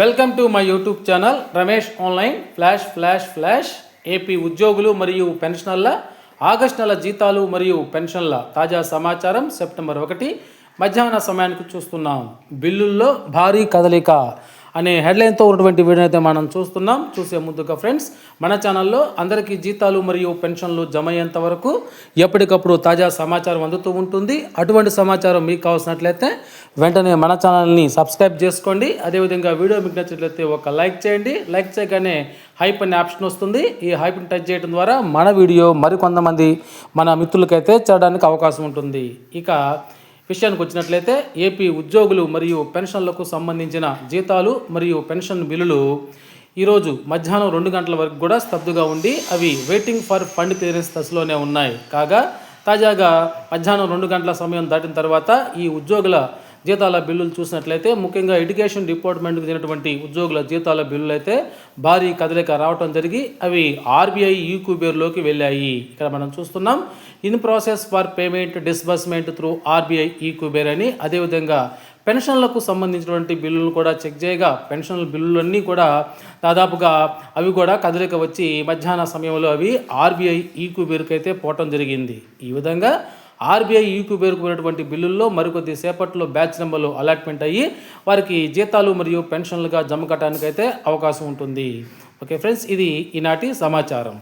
Welcome to my YouTube channel Ramesh online flash flash flash AP ఉద్యోగులు మరియు పెన్షనర్ల August నెల జీతాలు మరియు పెన్షన్ల తాజా సమాచారం సెప్టెంబర్ ఒకటి. మధ్యాహ్న సమయానికి చూస్తున్నాం. బిల్లుల్లో భారీ కదలిక. అనే హెడ్లైన్తో ఉన్నటువంటి వీడియో అయితే మనం చూస్తున్నాం. చూసే ముందుగా ఫ్రెండ్స్ మన ఛానల్లో అందరికీ జీతాలు మరియు పెన్షన్లు జమ అయ్యేంత వరకు ఎప్పటికప్పుడు తాజా సమాచారం అందుతూ ఉంటుంది. అటువంటి సమాచారం మీకు కావాల్సినట్లయితే వెంటనే మన ఛానల్ని సబ్స్క్రైబ్ చేసుకోండి. అదేవిధంగా వీడియో మీకు నచ్చినట్లయితే ఒక లైక్ చేయండి. లైక్ చేయగానే హైప్ అనే ఆప్షన్ వస్తుంది. ఈ హైప్ని టచ్ చేయడం ద్వారా మన వీడియో మరికొంతమంది మన మిత్రులకైతే చేరడానికి అవకాశం ఉంటుంది. ఇక విషయానికి వచ్చినట్లయితే ఏపీ ఉద్యోగులు మరియు పెన్షన్లకు సంబంధించిన జీతాలు మరియు పెన్షన్ బిల్లులు ఈరోజు మధ్యాహ్నం రెండు గంటల వరకు కూడా స్తబ్దుగా ఉండి అవి వెయిటింగ్ ఫర్ ఫండ్ క్లియరెన్స్ దశలోనే ఉన్నాయి. కాగా తాజాగా మధ్యాహ్నం రెండు గంటల సమయం దాటిన తర్వాత ఈ ఉద్యోగుల జీతాల బిల్లులు చూసినట్లయితే ముఖ్యంగా ఎడ్యుకేషన్ డిపార్ట్మెంట్కి చెందినటువంటి ఉద్యోగుల జీతాల బిల్లులు అయితే భారీ కదలిక రావటం జరిగి అవి ఆర్బీఐ ఈక్యూబేర్లోకి వెళ్ళాయి. ఇక్కడ మనం చూస్తున్నాం in process for payment disbursement through RBI eKuber అని అదేవిధంగా పెన్షన్లకు సంబంధించినటువంటి బిల్లులు కూడా చెక్ చేయగా పెన్షన్ బిల్లులన్నీ కూడా దాదాపుగా అవి కూడా కదలిక వచ్చి మధ్యాహ్న సమయంలో అవి ఆర్బీఐ ఈక్యూబేర్కి అయితే పోవటం జరిగింది. ఈ విధంగా ఆర్బీఐ ఈక్యూ పేరుకునేటువంటి బిల్లుల్లో మరికొద్ది సేపట్లో బ్యాచ్ నెంబర్లు అలాట్మెంట్ అయ్యి వారికి జీతాలు మరియు పెన్షన్లుగా జమ కట్టడానికి అయితే అవకాశం ఉంటుంది. ఓకే ఫ్రెండ్స్ ఇది ఈనాటి సమాచారం.